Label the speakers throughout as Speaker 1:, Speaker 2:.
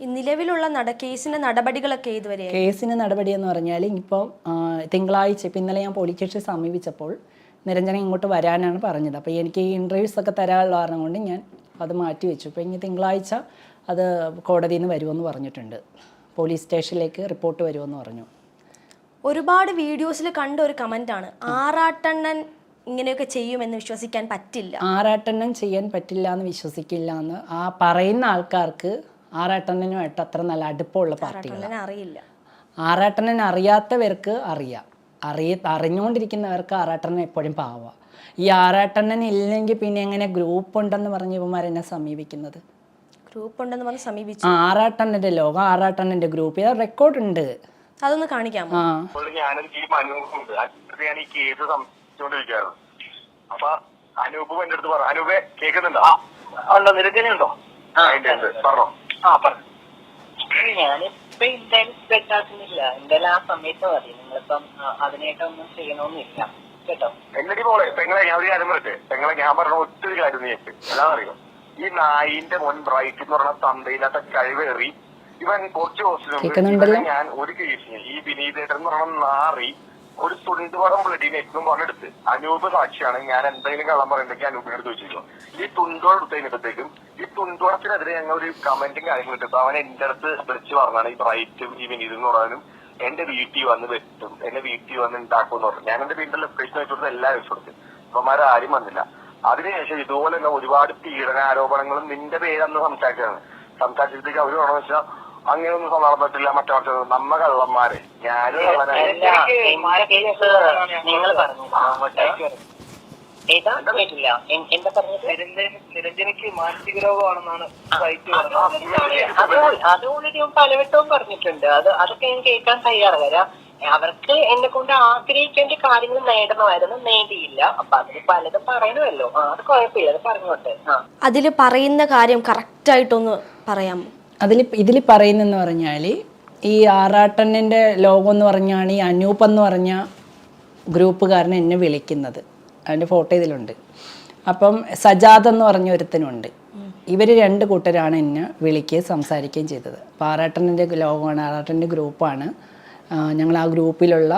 Speaker 1: നിലവിലുള്ള നട കേസിന്റെ നടപടികളൊക്കെ ഇതുവരെ
Speaker 2: കേസിന്റെ നടപടി എന്ന് പറഞ്ഞാൽ ഇപ്പോൾ തിങ്കളാഴ്ച ഇപ്പം ഇന്നലെ ഞാൻ പോലീസ് സ്റ്റേഷൻ സമീപിച്ചപ്പോൾ നിരഞ്ജന ഇങ്ങോട്ട് വരാനാണ് പറഞ്ഞത്. അപ്പോൾ എനിക്ക് ഈ ഇന്റർവ്യൂസ് ഒക്കെ തരാനുള്ള കാരണം കൊണ്ട് ഞാൻ അത് മാറ്റി വെച്ചു. ഇപ്പോൾ ഇനി തിങ്കളാഴ്ച അത് കോടതിയിൽ നിന്ന് വരുമെന്ന് പറഞ്ഞിട്ടുണ്ട്. പോലീസ് സ്റ്റേഷനിലേക്ക് റിപ്പോർട്ട് വരുമെന്ന് പറഞ്ഞു.
Speaker 1: ഒരുപാട് വീഡിയോസിൽ കണ്ട ഒരു കമന്റ് ആണ്. ആറാട്ടണ്ണൻ ഇങ്ങനെയൊക്കെ ചെയ്യുമെന്ന് വിശ്വസിക്കാൻ പറ്റില്ല.
Speaker 2: ആറാട്ടെണ്ണം ചെയ്യാൻ പറ്റില്ല എന്ന് വിശ്വസിക്കില്ല എന്ന് ആ പറയുന്ന ആൾക്കാർക്ക് ആറാട്ടെണ്ണനുമായിട്ട് അത്ര നല്ല അടുപ്പമുള്ള പാർട്ടികളാണ്
Speaker 1: അറിയില്ല.
Speaker 2: ആറാട്ടണ്ണൻ അറിയാത്തവർക്ക് അറിയാം. അറിയ അറിഞ്ഞുകൊണ്ടിരിക്കുന്നവർക്ക് ആറാട്ടനെ എപ്പോഴും പാവാ. ഈ ആറാട്ടണ്ണൻ ഇല്ലെങ്കിൽ പിന്നെ എങ്ങനെ ഗ്രൂപ്പ് ഉണ്ടെന്ന് പറഞ്ഞ് ഇവന്മാരെന്നെ സമീപിക്കുന്നത്?
Speaker 1: ഗ്രൂപ്പ് ഉണ്ടെന്ന് പറഞ്ഞ് സമീപിച്ചു.
Speaker 2: ആ ലോകം ആറാട്ടണ്ണന്റെ ഗ്രൂപ്പ്. ഇത് റെക്കോർഡ് ഉണ്ട്.
Speaker 1: അതൊന്ന്
Speaker 3: കാണിക്കാം അപ്പൊ അനൂപ് എന്റെ അടുത്ത് പറഞ്ഞു അനൂപെ കേൾക്കുന്നുണ്ടോ? ഉണ്ടോ? അടുത്ത് പറഞ്ഞോ.
Speaker 4: ആ പറഞ്ഞു. ഞാനിപ്പോ എന്തായാലും സ്പെക്ടാക്കുന്നില്ല എന്തായാലും ആ സമയത്ത് മതി. നിങ്ങളിപ്പം അതിനായിട്ടൊന്നും ചെയ്യണമെന്നില്ല കേട്ടോ?
Speaker 3: എന്നിട്ട് പോലെ പെങ്ങളെ ഞാൻ ഒരു കാര്യം പറയട്ടെ. പെങ്ങളെ ഞാൻ പറഞ്ഞ ഒത്തിരി കാര്യം നീ എല്ലാം അറിയാം ഈ നായിന്റെ മോൻ ബ്രൈറ്റ് എന്ന് പറഞ്ഞ തന്തയില്ലാത്ത കഴിവേറി ഇവൻ കുറച്ച് ദിവസം ഞാൻ ഒരു കേസിന് ഈ വിനീതേട്ടൻ എന്ന് പറഞ്ഞ നാറി ഒരു തുണ്ടുപടം ബ്ലഡിനെ ഏറ്റവും പറഞ്ഞെടുത്ത് അനൂപ് സാക്ഷിയാണ്. ഞാൻ എന്തെങ്കിലും കള്ളം പറയണ്ടെങ്കിൽ അനൂപിനോട് ചോദിച്ചിരിക്കും ഈ തുണ്ടോട് എടുത്ത് കഴിഞ്ഞപ്പോഴത്തേക്കും ഈ തുണ്ടോടത്തിനെതിരെ ഞങ്ങൾ ഒരു കമന്റും കാര്യങ്ങളും ഇട്ടു അവൻ എന്റെ അടുത്ത് വിളിച്ച് പറഞ്ഞാണ് ഈ റൈറ്റും ഈ വിനീത് എന്ന് പറയാനും എന്റെ വീട്ടിൽ വന്ന് വെട്ടും. എന്റെ വീട്ടിൽ വന്ന് ഉണ്ടാക്കും എന്ന് പറഞ്ഞു. ഞാൻ എന്റെ വീട്ടിലെ ലൊക്കേഷൻ വെച്ചു കൊടുത്ത് എല്ലാം വെച്ചു കൊടുത്തു അപ്പമാരെ ആരും വന്നില്ല. അതിനുശേഷം ഇതുപോലെ തന്നെ ഒരുപാട് പീഡനാരോപണങ്ങളും നിന്റെ പേരന്ന് സംസാരിച്ചതാണ്. സംസാരിച്ചപ്പോഴത്തേക്ക് അവർ പറഞ്ഞു വെച്ചാൽ അങ്ങനെയൊന്നും നടന്നിട്ടില്ല. മറ്റേ മറ്റേ നമ്മ കള്ളന്മാരെ. ഞാനും കള്ളനായി
Speaker 4: നിങ്ങൾ പറഞ്ഞു. എന്താ?
Speaker 5: മാനസിക രോഗമാണെന്നാണ്
Speaker 4: അത് ഓൾറെഡി പലവട്ടവും പറഞ്ഞിട്ടുണ്ട്. അത് അതൊക്കെ ഞാൻ കേൾക്കാൻ തയ്യാറ് വരാം അവർക്ക് എന്നെ കൊണ്ട് ആഗ്രഹിക്കേണ്ട കാര്യങ്ങൾ നേടണമായിരുന്നു. നേടിയില്ല. അപ്പൊ അതിന് പലതും പറയണമല്ലോ. അത് കുഴപ്പമില്ല. അത് പറഞ്ഞോട്ടെ.
Speaker 1: അതിൽ പറയുന്ന കാര്യം കറക്റ്റ് ആയിട്ടൊന്ന് പറയാമോ?
Speaker 2: അതിൽ ഇതിൽ പറയുന്നതെന്ന് പറഞ്ഞാൽ ഈ ആറാട്ടണ്ണന്റെ ലോകം എന്ന് പറഞ്ഞാണ് ഈ അനൂപ് എന്ന് പറഞ്ഞ ഗ്രൂപ്പുകാരൻ എന്നെ വിളിക്കുന്നത്. അതിന്റെ ഫോട്ടോ ഇതിലുണ്ട്. അപ്പം സജാദ് എന്ന് പറഞ്ഞ ഒരുത്തനുണ്ട്. ഇവർ രണ്ട് കൂട്ടരാണ് എന്നെ വിളിക്കുകയും സംസാരിക്കുകയും ചെയ്തത്. അപ്പോൾ ആറാട്ടണ്ണന്റെ ലോകമാണ് ആറാട്ടന്റെ ഗ്രൂപ്പാണ്. ഞങ്ങൾ ആ ഗ്രൂപ്പിലുള്ള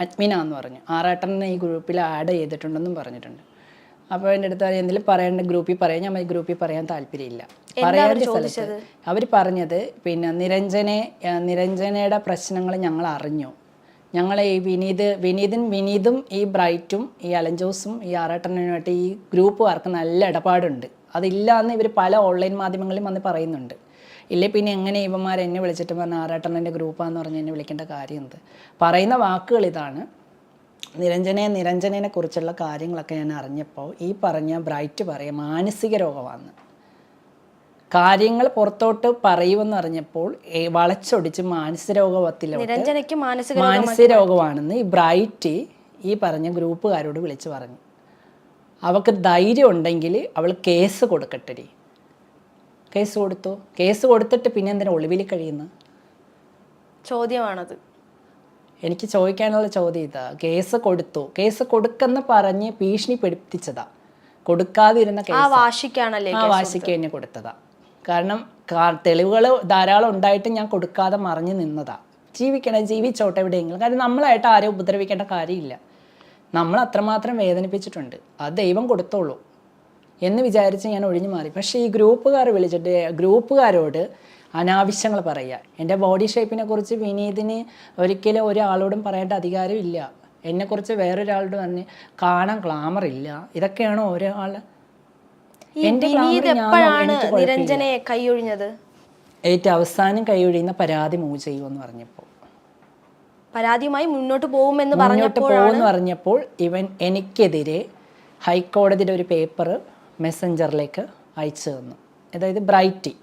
Speaker 2: അഡ്മിന എന്ന് പറഞ്ഞു. ആറാട്ടണ്ണനെ ഈ ഗ്രൂപ്പിൽ ആഡ് ചെയ്തിട്ടുണ്ടെന്നും പറഞ്ഞിട്ടുണ്ട്. അപ്പോൾ എന്റെ അടുത്ത് എന്തെങ്കിലും പറയേണ്ട ഗ്രൂപ്പിൽ പറയാൻ ഞാൻ ഗ്രൂപ്പിൽ പറയാൻ താല്പര്യമില്ല. പറയേണ്ട സ്ഥലത്ത് അവർ പറഞ്ഞത് പിന്നെ നിരഞ്ജനെ നിരഞ്ജനയുടെ പ്രശ്നങ്ങൾ ഞങ്ങൾ അറിഞ്ഞു. ഞങ്ങൾ ഈ വിനീത് വിനീതും വിനീതും ഈ ബ്രൈറ്റും ഈ അലഞ്ചോസും ഈ ആറാട്ടനുമായിട്ട് ഈ ഗ്രൂപ്പ് വർക്ക് നല്ല ഇടപാടുണ്ട്. അതില്ല എന്ന് ഇവർ പല ഓൺലൈൻ മാധ്യമങ്ങളിലും വന്ന് പറയുന്നുണ്ട്. ഇല്ലേ പിന്നെ എങ്ങനെ ഇവന്മാർ എന്നെ വിളിച്ചിട്ട് പറഞ്ഞ ആറാട്ടണ്ണന്റെ ഗ്രൂപ്പാന്ന് പറഞ്ഞ് എന്നെ വിളിക്കേണ്ട കാര്യം എന്ത്? പറയുന്ന വാക്കുകൾ ഇതാണ്. നിരഞ്ജനെ നിരഞ്ജനെ കുറിച്ചുള്ള കാര്യങ്ങളൊക്കെ ഞാൻ അറിഞ്ഞപ്പോൾ ഈ പറഞ്ഞ ബ്രൈറ്റ് പറയാം മാനസിക രോഗമാണ് കാര്യങ്ങൾ പുറത്തോട്ട് പറയുമെന്ന് അറിഞ്ഞപ്പോൾ വളച്ചൊടിച്ച് മാനസിക രോഗത്തിലോട്ട്
Speaker 1: നിരഞ്ജനയ്ക്ക് മാനസിക
Speaker 2: മാനസിക രോഗമാണെന്ന് ഈ ബ്രൈറ്റ് ഈ പറഞ്ഞ ഗ്രൂപ്പുകാരോട് വിളിച്ചു പറഞ്ഞു. അവൾക്ക് ധൈര്യം ഉണ്ടെങ്കിൽ അവൾ കേസ് കൊടുക്കട്ടെ കേസ് കൊടുത്തു? കേസ് കൊടുത്തിട്ട് പിന്നെ എന്തിനാ ഒളിവിൽ കഴിയുന്നു
Speaker 1: ചോദ്യമാണത്.
Speaker 2: എനിക്ക് ചോദിക്കാനുള്ള ചോദ്യം ഇതാ. കേസ് കൊടുത്തു. കേസ് കൊടുക്കെന്ന് പറഞ്ഞ് ഭീഷണിപ്പെടുത്തിച്ചതാ. കൊടുക്കാതിരുന്ന കേസ്.
Speaker 1: വാശിക്കാണല്ലേ
Speaker 2: ആ വാശിക്ക് തന്നെ കൊടുത്തതാ. കാരണം തെളിവുകൾ ധാരാളം ഉണ്ടായിട്ട് ഞാൻ കൊടുക്കാതെ മറിഞ്ഞു നിന്നതാ. ജീവിക്കണം ജീവിച്ചോട്ടെ എവിടെയെങ്കിലും. കാരണം നമ്മളായിട്ട് ആരെയും ഉപദ്രവിക്കേണ്ട കാര്യമില്ല. നമ്മൾ അത്രമാത്രം വേദനിപ്പിച്ചിട്ടുണ്ട്. അത് ദൈവം കൊടുത്തോളൂ എന്ന് വിചാരിച്ച് ഞാൻ ഒഴിഞ്ഞു മാറി. പക്ഷേ ഈ ഗ്രൂപ്പുകാർ വിളിച്ചിട്ട് ഗ്രൂപ്പുകാരോട് അനാവശ്യങ്ങൾ പറയുക. എന്റെ ബോഡി ഷേപ്പിനെ കുറിച്ച് വിനീതിന് ഒരിക്കലും ഒരാളോടും പറയേണ്ട അധികാരമില്ല. എന്നെക്കുറിച്ച് വേറൊരാളോട് പറഞ്ഞ് കാണാൻ ഗ്ലാമർ ഇല്ല. ഇതൊക്കെയാണ് ഒരാൾ
Speaker 1: വിനീത് എപ്പോഴാണ്
Speaker 2: എനിക്ക്
Speaker 1: നിരഞ്ജനയെ കൈയൊഴിഞ്ഞത്?
Speaker 2: ഏറ്റവും അവസാനം കൈയൊഴിയുന്ന പരാതി മൂവ് ചെയ്യുമെന്ന് പറഞ്ഞപ്പോൾ.
Speaker 1: പരാതിയുമായി മുന്നോട്ട് പോകുമെന്ന്
Speaker 2: മുന്നോട്ട് പോകുമെന്ന് പറഞ്ഞപ്പോൾ ഇവൻ എനിക്കെതിരെ ഹൈക്കോടതിയുടെ ഒരു പേപ്പർ മെസ്സഞ്ചറിലേക്ക് അയച്ചു തന്നു. അതായത് ബ്രൈറ്റി.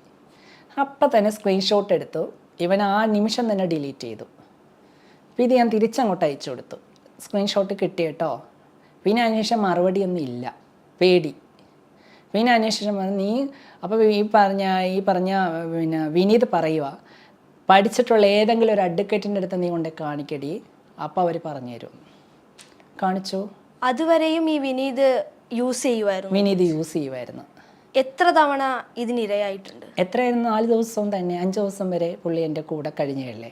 Speaker 2: അപ്പം തന്നെ സ്ക്രീൻഷോട്ട് എടുത്തു. ഇവൻ ആ നിമിഷം തന്നെ ഡിലീറ്റ് ചെയ്തു. അപ്പോൾ ഇത് ഞാൻ തിരിച്ചങ്ങോട്ട് അയച്ചു കൊടുത്തു. സ്ക്രീൻഷോട്ട് കിട്ടി കേട്ടോ പിന്നെ അതിനുശേഷം മറുപടിയൊന്നും ഇല്ല. പേടി. പിന്നെ അന്വേഷിച്ചു പറഞ്ഞു നീ അപ്പോൾ ഈ പറഞ്ഞ ഈ പറഞ്ഞ പിന്നെ വിനീത് പറയുക പഠിച്ചിട്ടുള്ള ഏതെങ്കിലും ഒരു അഡ്വക്കേറ്റിന്റെ അടുത്ത് നീ കൊണ്ട് കാണിക്കടി. അപ്പോൾ അവർ പറഞ്ഞു തരും കാണിച്ചു?
Speaker 1: അതുവരെയും ഈ വിനീത് യൂസ് ചെയ്യുമായിരുന്നു
Speaker 2: വിനീത് യൂസ് ചെയ്യുമായിരുന്നു
Speaker 1: എത്ര തവണ ഇതിനിരയായിട്ടുണ്ട്?
Speaker 2: എത്രയായിരുന്നു? നാല് ദിവസവും തന്നെ. അഞ്ച് ദിവസം വരെ പുള്ളി എന്റെ കൂടെ കഴിഞ്ഞല്ലേ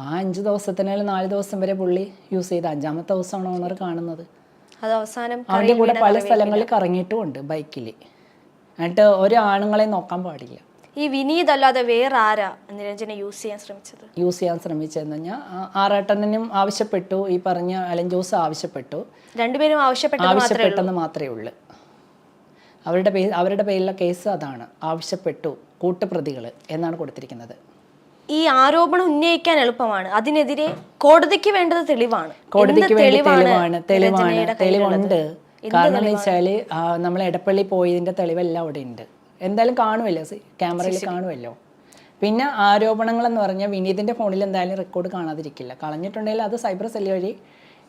Speaker 2: ആ അഞ്ച് ദിവസത്തിനാലും നാല് ദിവസം വരെ പുള്ളി യൂസ് ചെയ്ത അഞ്ചാമത്തെ ദിവസമാണ് ഓണർ കാണുന്നത്.
Speaker 1: അത് അവസാനം
Speaker 2: അവന്റെ കൂടെ പല സ്ഥലങ്ങളിൽ കറങ്ങിയിട്ടുമുണ്ട് ബൈക്കിൽ എന്നിട്ട് ഒരു ആണുങ്ങളെ നോക്കാൻ പാടില്ല.
Speaker 1: ഈ വിനീത് അല്ലാതെ വേറെ ആരാ നിരഞ്ജനെ യൂസ് ചെയ്യാൻ ശ്രമിച്ചത്?
Speaker 2: യൂസ് ചെയ്യാൻ ശ്രമിച്ചതെന്ന് പറഞ്ഞാൽ ആറാട്ടനും ആവശ്യപ്പെട്ടു ഈ പറഞ്ഞ അലൻ ജോസ് ആവശ്യപ്പെട്ടു.
Speaker 1: രണ്ടുപേരും ആവശ്യപ്പെട്ടത് മാത്രമേ ഉള്ളൂ.
Speaker 2: ആവശ്യപ്പെട്ടെന്ന് മാത്രമേ ഉള്ളൂ. അവരുടെ പേര് അവരുടെ പേരിലുള്ള കേസ് അതാണ്. ആവശ്യപ്പെട്ടു കൂട്ടുപ്രതികൾ എന്നാണ് കൊടുത്തിരിക്കുന്നത്.
Speaker 1: ഈ ആരോപണം ഉന്നയിക്കാൻ എളുപ്പമാണ്. അതിനെതിരെ കോടതിക്ക് വേണ്ടത് തെളിവാണ്.
Speaker 2: കോടതിക്ക് വേണ്ടി
Speaker 1: തെളിവാണ്
Speaker 2: തെളിവാണ്? തെളിവുണ്ട്. കാരണം എന്ന് വെച്ചാൽ നമ്മൾ ഇടപ്പള്ളി പോയതിന്റെ തെളിവെല്ലാം അവിടെ ഉണ്ട്. എന്തായാലും കാണുമല്ലോ ക്യാമറയിൽ കാണുമല്ലോ പിന്നെ ആരോപണങ്ങൾ എന്ന് പറഞ്ഞാൽ വിനീതിന്റെ ഫോണിൽ എന്തായാലും റെക്കോർഡ് കാണാതിരിക്കില്ല. കളഞ്ഞിട്ടുണ്ടെങ്കിൽ അത് സൈബർ സെല്ല് വഴി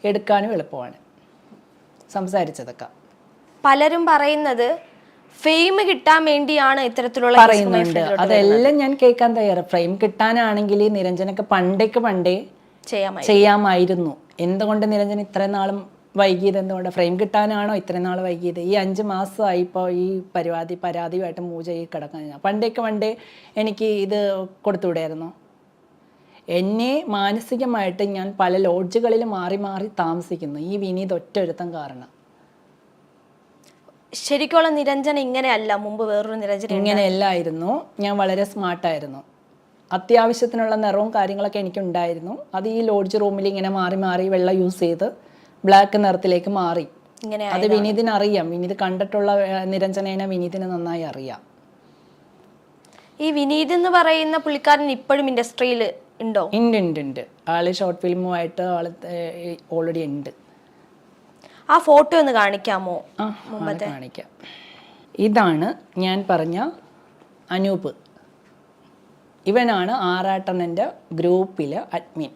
Speaker 2: എടുക്കാനും എളുപ്പമാണ്. സംസാരിച്ചതൊക്കെ.
Speaker 1: പലരും പറയുന്നത് ഫെയിം കിട്ടാൻ വേണ്ടിയാണ് ഇത്തരത്തിലുള്ള
Speaker 2: പറയുന്നുണ്ട്. അതെല്ലാം ഞാൻ കേൾക്കാൻ തയ്യാറ്. ഫെയിം കിട്ടാനാണെങ്കിൽ നിരഞ്ജനൊക്കെ പണ്ടേക്ക് പണ്ടേ
Speaker 1: ചെയ്യാമായി
Speaker 2: ചെയ്യാമായിരുന്നു. എന്തുകൊണ്ട് നിരഞ്ജൻ ഇത്രയും നാളും വൈകിയത് എന്തുകൊണ്ട്? ഫ്രെയിം കിട്ടാനാണോ ഇത്രയും നാൾ വൈകിയത്? ഈ അഞ്ച് മാസമായി ഇപ്പോൾ ഈ പരിപാടി പരാതിയുമായിട്ട് മൂജ ഈ കിടക്കാൻ പണ്ടേക്ക് പണ്ടേ എനിക്ക് ഇത് കൊടുത്തുവിടായിരുന്നു. എന്നെ മാനസികമായിട്ട് ഞാൻ പല ലോഡ്ജുകളിൽ മാറി മാറി താമസിക്കുന്നു. ഈ വിനീത് ഒറ്റ ഒരുത്തം കാരണം.
Speaker 1: ശരിക്കുള്ള നിരഞ്ജന ഇങ്ങനെയല്ല മുമ്പ് വേറൊരു നിരഞ്ജന
Speaker 2: ഇങ്ങനെയല്ലായിരുന്നു. ഞാൻ വളരെ സ്മാർട്ടായിരുന്നു. അത്യാവശ്യത്തിനുള്ള നിറവും കാര്യങ്ങളൊക്കെ എനിക്കുണ്ടായിരുന്നു. അത് ഈ ലോഡ്ജ് റൂമിൽ ഇങ്ങനെ മാറി മാറി വെള്ളം യൂസ് ചെയ്ത് ബ്ലാക്ക് നിറത്തിലേക്ക് മാറി.
Speaker 1: ഇങ്ങനെ
Speaker 2: അത് വിനീതിന് അറിയാം. വിനീത് കണ്ടിട്ടുള്ള നിരഞ്ജനേനെ വിനീതിന് നന്നായി അറിയാം.
Speaker 1: ഈ വിനീത് എന്ന് പറയുന്ന പുള്ളിക്കാരൻ ഇപ്പോഴും ഇൻഡസ്ട്രിയിൽ ഉണ്ടോ?
Speaker 2: ഉണ്ട് ഉണ്ട് ഉണ്ട് ആൾ ഷോർട്ട് ഫിലിമുമായിട്ട് ആൾ ഓൾറെഡി ഉണ്ട്
Speaker 1: ആ ഫോട്ടോ ഒന്ന് കാണിക്കാമോ?
Speaker 2: കാണിക്കാം. ഇതാണ് ഞാൻ പറഞ്ഞ അനൂപ്. ഇവനാണ് ആറാട്ടണന്റെ ഗ്രൂപ്പിലെ അഡ്മിൻ.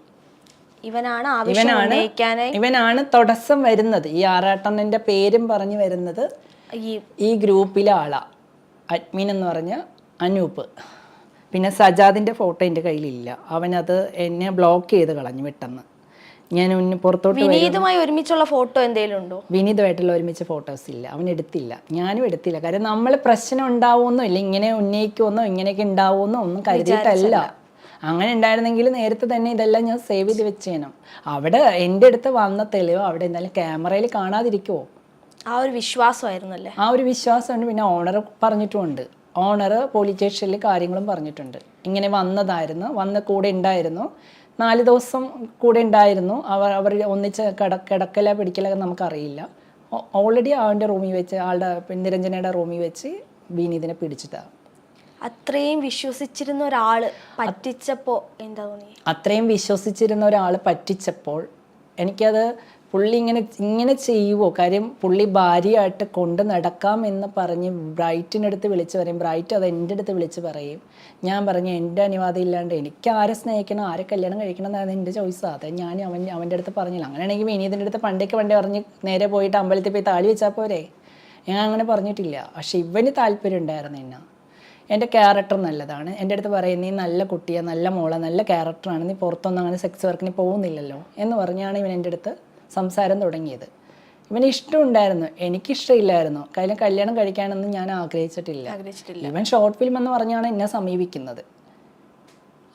Speaker 1: ഇവനാണ്
Speaker 2: ഇവനാണ് ഇവനാണ് തടസ്സം വരുന്നത്. ഈ ആറാട്ടണ്ണന്റെ പേരും പറഞ്ഞു വരുന്നത്
Speaker 1: ഈ
Speaker 2: ഗ്രൂപ്പിലെ ആളാ അഡ്മിൻ എന്ന് പറഞ്ഞ അനൂപ്. പിന്നെ സജാദിന്റെ ഫോട്ടോ എന്റെ കയ്യിലില്ല. അവനത് എന്നെ ബ്ലോക്ക് ചെയ്ത് കളഞ്ഞു പെട്ടെന്ന്. ഞാൻ ഉന്നെ പുറത്തോട്ട്
Speaker 1: വിനീതുമായി ഒരുമിച്ചുള്ള ഫോട്ടോ എന്തെങ്കിലും ഉണ്ടോ?
Speaker 2: വിനീതുമായിട്ടുള്ള ഒരുമിച്ച് ഫോട്ടോസ് ഇല്ല. അവൻ എടുത്തില്ല. ഞാനും എടുത്തില്ല. കാര്യം നമ്മൾ പ്രശ്നം ഉണ്ടാവുമെന്നോ ഇല്ല ഇങ്ങനെ ഉന്നയിക്കുമെന്നോ ഇങ്ങനെയൊക്കെ ഉണ്ടാവുമെന്നോ ഒന്നും കരുതിയിട്ടല്ല. അങ്ങനെ ഉണ്ടായിരുന്നെങ്കിൽ നേരത്തെ തന്നെ ഇതെല്ലാം ഞാൻ സേവ് ചെയ്ത് വെച്ചേനും. അവിടെ എന്റെ അടുത്ത് വന്ന തെളിവ് അവിടെ എന്തായാലും ക്യാമറയിൽ കാണാതിരിക്കുമോ
Speaker 1: ആ ഒരു വിശ്വാസമായിരുന്നു അല്ലേ
Speaker 2: ആ ഒരു വിശ്വാസമുണ്ട്. പിന്നെ ഓണർ പറഞ്ഞിട്ടുമുണ്ട് ഓണർ പോലീസ് സ്റ്റേഷനിൽ കാര്യങ്ങളും പറഞ്ഞിട്ടുണ്ട്. ഇങ്ങനെ വന്നതായിരുന്നു. വന്ന കൂടെ ഉണ്ടായിരുന്നു. നാല് ദിവസം കൂടെ ഉണ്ടായിരുന്നു. അവർ അവർ ഒന്നിച്ച് കിട കിടക്കല പിടിക്കലൊക്കെ നമുക്കറിയില്ല. ഓൾറെഡി അവന്റെ റൂമിൽ വെച്ച് ആളുടെ നിരഞ്ജനയുടെ റൂമിൽ വെച്ച് വിനീതിനെ പിടിച്ചിട്ടാണ്
Speaker 1: അത്രയും വിശ്വസിച്ചിരുന്ന ഒരാൾ പറ്റിച്ചപ്പോൾ എന്താ തോന്നി
Speaker 2: അത്രയും വിശ്വസിച്ചിരുന്ന ഒരാൾ പറ്റിച്ചപ്പോൾ എനിക്കത് പുള്ളി ഇങ്ങനെ ഇങ്ങനെ ചെയ്യുമോ കാര്യം പുള്ളി ഭാര്യയായിട്ട് കൊണ്ട് നടക്കാം എന്ന് പറഞ്ഞ് ബ്രൈറ്റിനടുത്ത് വിളിച്ച് പറയും. ബ്രൈറ്റ് അത് എന്റെ അടുത്ത് വിളിച്ച് പറയും. ഞാൻ പറഞ്ഞു എന്റെ അനുവാദം ഇല്ലാണ്ട് എനിക്ക് ആരെ സ്നേഹിക്കണം ആരെ കല്യാണം കഴിക്കണം എന്നാണ് എന്റെ ചോയ്സ്. അത് ഞാൻ അവൻ അവന്റെ അടുത്ത് പറഞ്ഞില്ല. അങ്ങനെയാണെങ്കിൽ വിനീതിന്റെ അടുത്ത് പണ്ടേക്ക് പണ്ടേ പറഞ്ഞ് നേരെ പോയിട്ട് അമ്പലത്തിൽ പോയി താലി വെച്ചാൽ പോരെ? ഞാൻ അങ്ങനെ പറഞ്ഞിട്ടില്ല. പക്ഷെ ഇവന് താല്പര്യം ഉണ്ടായിരുന്നു എന്നെ. എന്റെ ക്യാരക്ടർ നല്ലതാണ്. എന്റെ അടുത്ത് പറയും നീ നല്ല കുട്ടിയാണ് നല്ല മോളാണ് നല്ല ക്യാരക്ടറാണ്. നീ പുറത്തൊന്നും അങ്ങനെ സെക്സ് വർക്കിന് പോകുന്നില്ലല്ലോ എന്ന് പറഞ്ഞാണ് ഇവൻ എന്റെ അടുത്ത് സംസാരം തുടങ്ങിയത്. ഇവന് ഇഷ്ടമുണ്ടായിരുന്നു. എനിക്കിഷ്ടമില്ലായിരുന്നു. കാര്യം കല്യാണം കഴിക്കാനൊന്നും ഞാൻ ആഗ്രഹിച്ചിട്ടില്ല. ഇവൻ ഷോർട്ട് ഫിലിം എന്ന് പറഞ്ഞാണ് എന്നെ സമീപിക്കുന്നത്.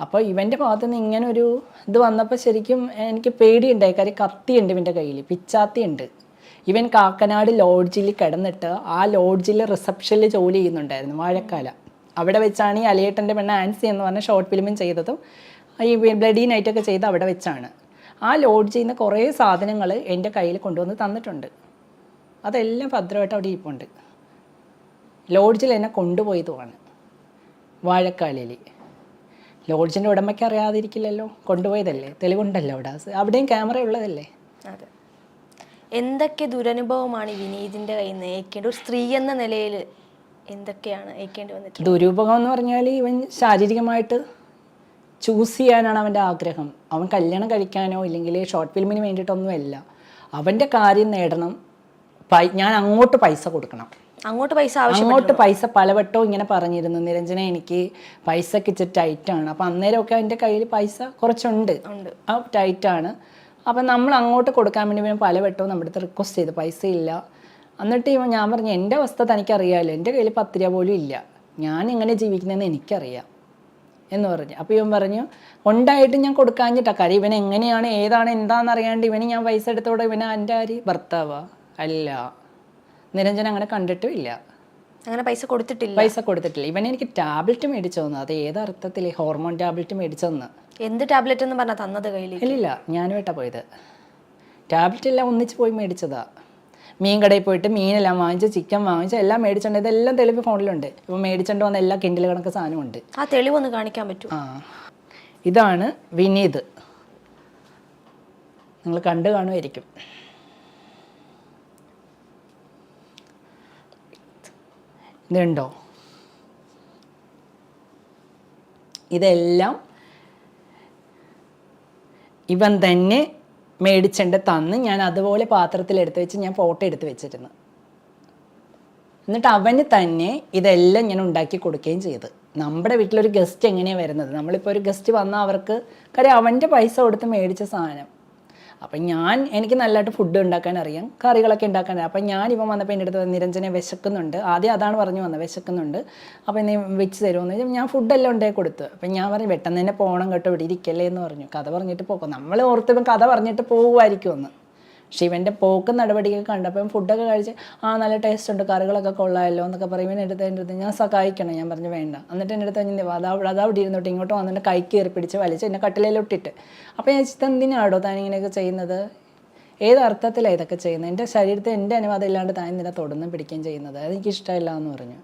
Speaker 2: അപ്പോൾ ഇവന്റെ ഭാഗത്ത് നിന്ന് ഇങ്ങനെ ഒരു ഇത് വന്നപ്പോൾ ശരിക്കും എനിക്ക് പേടിയുണ്ടായി. കാര്യം കത്തിയുണ്ട് ഇവന്റെ കയ്യിൽ പിച്ചാത്തിയുണ്ട്. ഇവൻ കാക്കനാട് ലോഡ്ജിൽ കിടന്നിട്ട് ആ ലോഡ്ജിൽ റിസപ്ഷനിൽ ജോലി ചെയ്യുന്നുണ്ടായിരുന്നു വാഴക്കാല. അവിടെ വെച്ചാണ് ഈ അലിയേട്ടന്റെ പെണ്ണ് ആൻസി എന്ന് പറഞ്ഞ ഷോർട്ട് ഫിലിമും ചെയ്തതും ഈ ബ്ലഡി നൈറ്റൊക്കെ ചെയ്ത് അവിടെ വെച്ചാണ്. ആ ലോഡ് ചെയ്യുന്ന കുറേ സാധനങ്ങൾ എന്റെ കയ്യിൽ കൊണ്ടുവന്ന് തന്നിട്ടുണ്ട്. അതെല്ലാം ഭദ്രമായിട്ട് അവിടെ ഇരിപ്പുണ്ട്. ലോഡ്ജിൽ എന്നെ കൊണ്ടുപോയതുമാണ്. വാഴക്കാലിൽ ലോഡ്ജിന്റെ ഉടമയ്ക്ക് അറിയാതിരിക്കില്ലല്ലോ? കൊണ്ടുപോയതല്ലേ? തെളിവുണ്ടല്ലോ അവിടെ? അവിടെയും ക്യാമറ ഉള്ളതല്ലേ?
Speaker 1: അതെ. എന്തൊക്കെ ദുരനുഭവമാണ് വിനീതിന്റെ കയ്യിൽ നിന്ന് ഏൽക്കേണ്ട ഒരു സ്ത്രീ എന്ന നിലയിൽ എന്തൊക്കെയാണ് ഏൽക്കേണ്ടി വന്നിട്ട്
Speaker 2: ദുരൂപകം എന്ന് പറഞ്ഞാൽ ഇവൻ ശാരീരികമായിട്ട് ചൂസ് ചെയ്യാനാണ് അവന്റെ ആഗ്രഹം. അവൻ കല്യാണം കഴിക്കാനോ ഇല്ലെങ്കിൽ ഷോർട്ട് ഫിലിമിന് വേണ്ടിയിട്ടൊന്നുമല്ല. അവന്റെ കാര്യം നേടണം. ഞാൻ അങ്ങോട്ട് പൈസ കൊടുക്കണം.
Speaker 1: അങ്ങോട്ട് പൈസ
Speaker 2: അങ്ങോട്ട് പൈസ പലവട്ടവും ഇങ്ങനെ പറഞ്ഞിരുന്നു. നിരഞ്ജന എനിക്ക് പൈസക്ക് ഇച്ചിരി ടൈറ്റാണ് അപ്പം അന്നേരമൊക്കെ എന്റെ കയ്യിൽ പൈസ കുറച്ചുണ്ട്. ആ ടൈറ്റാണ് അപ്പം നമ്മൾ അങ്ങോട്ട് കൊടുക്കാൻ വേണ്ടി പിന്നെ പലവട്ടവും നമ്മുടെ അടുത്ത് റിക്വസ്റ്റ് ചെയ്തു. പൈസ ഇല്ല. എന്നിട്ട് ഇവൻ ഞാൻ പറഞ്ഞു എന്റെ അവസ്ഥ തനിക്കറിയാമല്ലോ എന്റെ കയ്യിൽ പത്ത് രൂപ പോലും ഇല്ല. ഞാൻ എങ്ങനെ ജീവിക്കുന്നതെന്ന് എനിക്കറിയാം. എന്ന് പറഞ്ഞു. അപ്പോൾ ഇവൻ പറഞ്ഞു ഉണ്ടായിട്ട് ഞാൻ കൊടുക്കാഞ്ഞിട്ടാ കാര്യം. ഇവൻ എങ്ങനെയാണ് ഏതാണ് എന്താണെന്ന് അറിയാണ്ട് ഇവന് ഞാൻ പൈസ എടുത്തോടെ ഇവന് എന്റെ ആര് ഭർത്താവാ. അല്ല. നിരഞ്ജൻ അങ്ങനെ കണ്ടിട്ടും ഇല്ല.
Speaker 1: അങ്ങനെ പൈസ കൊടുത്തിട്ടില്ല.
Speaker 2: പൈസ കൊടുത്തിട്ടില്ല. ഇവൻ എനിക്ക് ടാബ്ലറ്റ് മേടിച്ചു തന്നു. അത് ഏത് അർത്ഥത്തിൽ ഹോർമോൺ ടാബ്ലറ്റ് മേടിച്ചു തന്നു?
Speaker 1: എന്ത് ടാബ്ലറ്റ് എന്ന് പറഞ്ഞാൽ തന്നത് കയ്യിൽ
Speaker 2: ഇല്ലില്ല. ഞാനുമായിട്ടാ പോയത്. ടാബ്ലറ്റ് എല്ലാം ഒന്നിച്ച് പോയി മേടിച്ചതാ. മീൻ കടയിൽ പോയിട്ട് മീനെല്ലാം വാങ്ങിച്ച് ചിക്കൻ വാങ്ങിച്ച് എല്ലാം മേടിച്ചുണ്ട് ഇതെല്ലാം തെളിവ് ഫോണിലുണ്ട്. ഇപ്പം മേടിച്ചുണ്ട് വന്ന എല്ലാ കിൻഡിൽ കണക്ക് സാധനമുണ്ട്
Speaker 1: ആ തെളിവൊന്ന് കാണിക്കാൻ പറ്റും
Speaker 2: ആ. ഇതാണ് വിനീത്. നിങ്ങൾ കണ്ടു കാണുമായിരിക്കും ഇതുണ്ടോ? ഇതെല്ലാം ഇവൻ തന്നെ മേടിച്ചിട്ട് തന്ന് ഞാൻ അതുപോലെ പാത്രത്തിൽ എടുത്ത് വെച്ച് ഞാൻ ഫോട്ടോ എടുത്ത് വെച്ചിരുന്നു. എന്നിട്ട് അവന് തന്നെ ഇതെല്ലാം ഞാൻ ഉണ്ടാക്കി കൊടുക്കുകയും ചെയ്ത്. നമ്മുടെ വീട്ടിലൊരു ഗസ്റ്റ് എങ്ങനെയാണ് വരുന്നത്? നമ്മളിപ്പോൾ ഒരു ഗസ്റ്റ് വന്നാൽ അവർക്ക് കാര്യം അവന്റെ പൈസ കൊടുത്ത് മേടിച്ച സാധനം. അപ്പം ഞാൻ എനിക്ക് നല്ലതായിട്ട് ഫുഡ് ഉണ്ടാക്കാൻ അറിയാം കറികളൊക്കെ ഉണ്ടാക്കാൻ അറിയാം. അപ്പം ഞാൻ ഇവൻ വന്നപ്പോൾ എന്റെ അടുത്ത് നിരഞ്ജനെ വിശക്കുന്നുണ്ട്. ആദ്യം അതാണ് പറഞ്ഞു വന്നത് വിശക്കുന്നുണ്ട്. അപ്പോൾ നീ വെച്ച് തരുമെന്ന് ചോദിച്ചാൽ ഞാൻ ഫുഡെല്ലാം ഉണ്ടായി കൊടുത്തു. അപ്പം ഞാൻ പറഞ്ഞു പെട്ടെന്ന് തന്നെ പോകണം കേട്ടോ ഇവിടെ ഇരിക്കല്ലേ എന്ന് പറഞ്ഞു. കഥ പറഞ്ഞിട്ട് പോകും നമ്മൾ ഓർത്തപ്പം കഥ പറഞ്ഞിട്ട് പോകുമായിരിക്കും ഒന്ന്. ഇവന്റെ പോക്ക് നടപടിയൊക്കെ കണ്ടപ്പം ഫുഡൊക്കെ കഴിച്ച് ആ നല്ല ടേസ്റ്റ് ഉണ്ട് കറികളൊക്കെ കൊള്ളാമല്ലോ എന്നൊക്കെ പറയും. ഇവൻ എടുത്ത് എന്റെ അടുത്ത് ഞാൻ സഹായിക്കണം. ഞാൻ പറഞ്ഞു വേണ്ട. എന്നിട്ട് എന്റെ അടുത്ത് ഞാൻ അതാ അവിടെ അതാ അവിടെ ഇരുന്നോട്ട് ഇങ്ങോട്ട് വന്നിട്ട് കൈ കയറി പിടിച്ച് വലിച്ച് എന്നെ കട്ടിലയിലൊട്ടിട്ട്. അപ്പോൾ ഞാൻ ചിത്രം എന്തിനാടോ താൻ ഇങ്ങനെയൊക്കെ ചെയ്യുന്നത്? ഏത് അർത്ഥത്തിലാണ് ഇതൊക്കെ ചെയ്യുന്നത്? എന്റെ ശരീരത്തിൽ എന്റെ അനുവാദം ഇല്ലാണ്ട് താൻ നില തൊടുന്നും പിടിക്കുകയും ചെയ്യുന്നത്? അത് എനിക്കിഷ്ടമില്ല എന്ന് പറഞ്ഞു.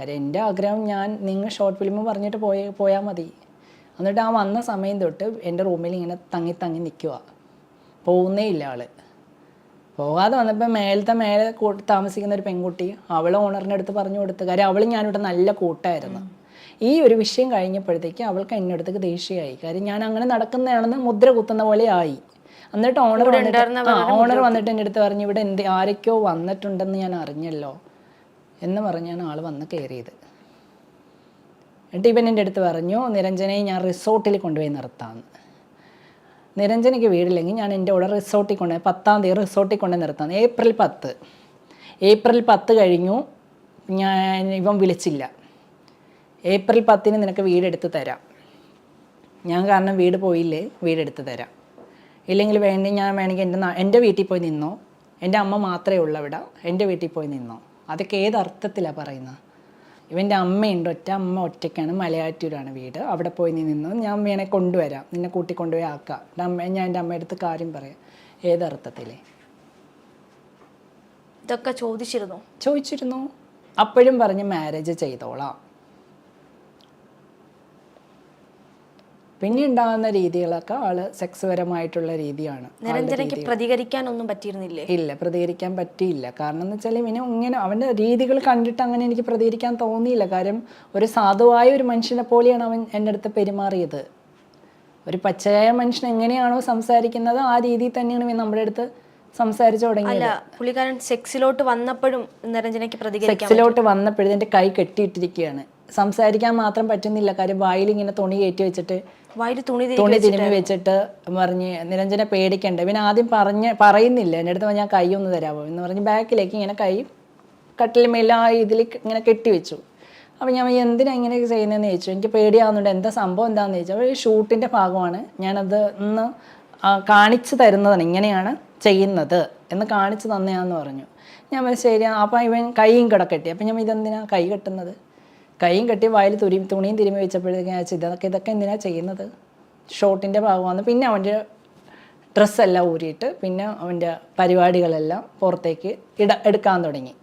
Speaker 2: കാര്യം എന്റെ ആഗ്രഹം ഞാൻ നിങ്ങൾ ഷോർട്ട് ഫിലിം പറഞ്ഞിട്ട് പോയ പോയാൽ മതി. എന്നിട്ട് ആ വന്ന സമയം തൊട്ട് എന്റെ റൂമിൽ ഇങ്ങനെ തങ്ങി തങ്ങി നിൽക്കുക പോകുന്നേ ഇല്ല ആൾ. പോകാതെ വന്നപ്പോൾ മേലത്തെ മേലെ താമസിക്കുന്ന ഒരു പെൺകുട്ടി അവൾ ഓണറിന്റെ അടുത്ത് പറഞ്ഞു കൊടുത്തു കാര്യം അവൾ ഞാനിവിടെ നല്ല കൂട്ടായിരുന്നു. ഈ ഒരു വിഷയം കഴിഞ്ഞപ്പോഴത്തേക്ക് അവൾക്ക് എന്റെ അടുത്തേക്ക് ദേഷ്യമായി. കാര്യം ഞാൻ അങ്ങനെ നടക്കുന്നതാണെന്ന് മുദ്ര കുത്തുന്ന പോലെ ആയി. എന്നിട്ട് ഓണർ ഓണർ വന്നിട്ട് എന്റെ അടുത്ത് പറഞ്ഞു ഇവിടെ എന്ത് ആരൊക്കെയോ വന്നിട്ടുണ്ടെന്ന് ഞാൻ അറിഞ്ഞല്ലോ എന്ന് പറഞ്ഞാണ് ആൾ വന്ന് കയറിയത് എന്നിട്ട് ഇവൻ എന്റെ അടുത്ത് പറഞ്ഞു നിരഞ്ജനെ ഞാൻ റിസോർട്ടിൽ കൊണ്ടുപോയി നിർത്താമെന്ന് നിരഞ്ജനയ്ക്ക് വീടില്ലെങ്കിൽ ഞാൻ എന്റെ കൂടെ റിസോർട്ടിൽ കൊണ്ട് പത്താം തീയതി റിസോർട്ടിൽ കൊണ്ട് നിർത്താം. ഏപ്രിൽ പത്ത്. ഏപ്രിൽ പത്ത് കഴിഞ്ഞു. ഞാൻ ഇവൻ വിളിച്ചില്ല. ഏപ്രിൽ പത്തിന് നിനക്ക് വീടെടുത്ത് തരാം. ഞാൻ കാരണം വീട് പോയില്ലേ വീടെടുത്ത് തരാം. ഇല്ലെങ്കിൽ വേണ്ടി ഞാൻ വേണമെങ്കിൽ എന്റെ എന്റെ വീട്ടിൽ പോയി നിന്നോ? എന്റെ അമ്മ മാത്രമേ ഉള്ളൂ ഇവിടെ എന്റെ വീട്ടിൽ പോയി നിന്നോ? അതൊക്കെ ഏത് അർത്ഥത്തിലാണ് പറയുന്നത്? ഇവന്റെ അമ്മയുണ്ട് ഒറ്റ അമ്മ ഒറ്റയ്ക്കാണ് മലയാറ്റൂരാണ് വീട്. അവിടെ പോയി നീ നിന്നു? ഞാൻ അമ്മേനെ കൊണ്ടുവരാം. നിന്നെ കൂട്ടി കൊണ്ടുപോയി ആക്കാം. എന്റെ അമ്മ ഞാൻ എന്റെ അമ്മയുടെ അടുത്ത് കാര്യം പറയാം. ഏതർത്ഥത്തിലേ
Speaker 1: ഇതൊക്കെ ചോദിച്ചിരുന്നു?
Speaker 2: ചോദിച്ചിരുന്നു. അപ്പോഴും പറഞ്ഞ് മാരേജ് ചെയ്തോളാം. പിന്നെ ഉണ്ടാകുന്ന രീതികളൊക്കെ ആൾ സെക്സ് പരമായിട്ടുള്ള രീതിയാണ്
Speaker 1: നിരഞ്ജനയ്ക്ക്. പ്രതികരിക്കാനൊന്നും പറ്റിയിരുന്നില്ലേ?
Speaker 2: ഇല്ല പ്രതികരിക്കാൻ പറ്റിയില്ല. കാരണം എന്ന് വെച്ചാൽ ഇവന് ഇങ്ങനെ അവന്റെ രീതികൾ കണ്ടിട്ട് അങ്ങനെ എനിക്ക് പ്രതികരിക്കാൻ തോന്നിയില്ല. കാര്യം ഒരു സാധുവായ ഒരു മനുഷ്യനെ പോലെയാണ് അവൻ എന്റെ അടുത്ത് പെരുമാറിയത്. ഒരു പച്ചയായ മനുഷ്യൻ എങ്ങനെയാണോ സംസാരിക്കുന്നത് ആ രീതിയിൽ തന്നെയാണ് ഇവൻ നമ്മുടെ അടുത്ത് സംസാരിച്ചു തുടങ്ങിയത്.
Speaker 1: പുള്ളിക്കാരൻ സെക്സിലോട്ട് വന്നപ്പോഴും നിരഞ്ജനയ്ക്ക് പ്രതികരിക്കാൻ
Speaker 2: സെക്സിലോട്ട് വന്നപ്പോഴും എന്റെ കൈ കെട്ടിയിട്ടിരിക്കുകയാണ്. സംസാരിക്കാൻ മാത്രം പറ്റുന്നില്ല. കാര്യം വായിൽ ഇങ്ങനെ തുണി കയറ്റി വെച്ചിട്ട്
Speaker 1: വായിൽ തുണി
Speaker 2: തുണി തിരുമ്മി വെച്ചിട്ട് പറഞ്ഞ് നിരഞ്ജനെ പേടിക്കണ്ട? പിന്നെ ആദ്യം പറഞ്ഞ് പറയുന്നില്ല. എന്റെ അടുത്ത് ഞാൻ കൈ ഒന്ന് തരാമോ എന്ന് പറഞ്ഞ് ബാക്കിലേക്ക് ഇങ്ങനെ കൈ കട്ടിലുമേല ആ ഇതിൽ ഇങ്ങനെ കെട്ടി വെച്ചു. അപ്പോൾ ഞാൻ എന്തിനാ ഇങ്ങനെ ചെയ്യുന്നതെന്ന് ചോദിച്ചു? എനിക്ക് പേടിയാവുന്നുണ്ട്. എന്താ സംഭവം? എന്താണെന്ന് ചോദിച്ചു? അപ്പോൾ ഷൂട്ടിന്റെ ഭാഗമാണ് ഞാനത് ഒന്ന് കാണിച്ചു തരുന്നതാണ്. ഇങ്ങനെയാണ് ചെയ്യുന്നത്. എന്ന് കാണിച്ചു തന്നെയാന്ന് പറഞ്ഞു. ഞാൻ ശരി അപ്പോൾ ഇവൻ കൈയും കിടക്കെട്ടി കെട്ടി. അപ്പം ഞാൻ ഇതെന്തിനാ കൈ കെട്ടുന്നത്? കൈയും കെട്ടി വായിൽ തുരി തുണിയും തിരുമ്മി വെച്ചപ്പോഴത്തേക്കും ഞാൻ ഇതൊക്കെ ഇതൊക്കെ എന്തിനാണ് ചെയ്യുന്നത്? ഷോട്ടിന്റെ ഭാഗമാണ്. പിന്നെ അവന്റെ ഡ്രസ്സെല്ലാം ഊരിയിട്ട് പിന്നെ അവന്റെ പരിപാടികളെല്ലാം പുറത്തേക്ക് ഇട എടുക്കാൻ തുടങ്ങി.